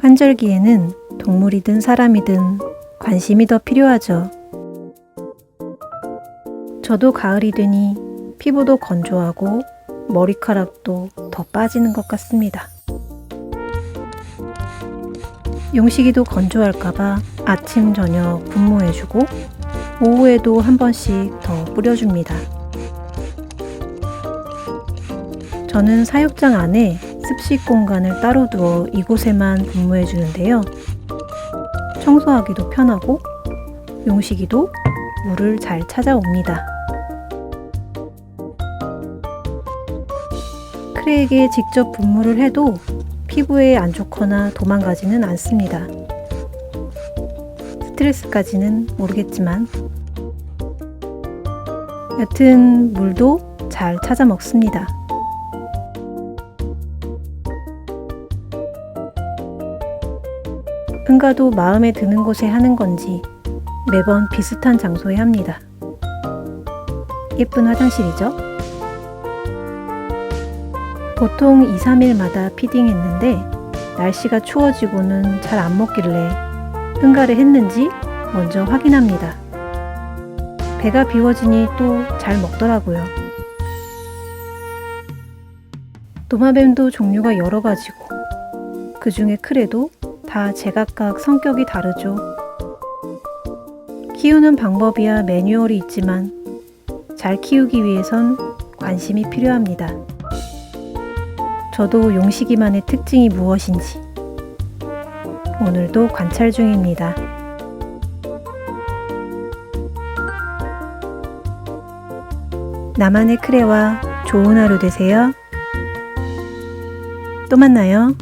환절기에는 동물이든 사람이든 관심이 더 필요하죠. 저도 가을이 되니 피부도 건조하고 머리카락도 더 빠지는 것 같습니다. 용식이도 건조할까봐 아침, 저녁 분무해주고 오후에도 한 번씩 더 뿌려줍니다. 저는 사육장 안에 습식 공간을 따로 두어 이곳에만 분무해 주는데요. 청소하기도 편하고 용식이도 물을 잘 찾아옵니다. 크레에게 직접 분무를 해도 피부에 안 좋거나 도망가지는 않습니다. 스트레스까지는 모르겠지만 여튼 물도 잘 찾아 먹습니다. 응가도 마음에 드는 곳에 하는 건지 매번 비슷한 장소에 합니다. 예쁜 화장실이죠? 보통 2, 3일마다 피딩했는데 날씨가 추워지고는 잘 안 먹길래 응가를 했는지 먼저 확인합니다. 배가 비워지니 또 잘 먹더라고요. 도마뱀도 종류가 여러 가지고 그 중에 크레도 다 제각각 성격이 다르죠. 키우는 방법이야 매뉴얼이 있지만 잘 키우기 위해선 관심이 필요합니다. 저도 용식이만의 특징이 무엇인지 오늘도 관찰 중입니다. 나만의 크레와 좋은 하루 되세요. 또 만나요.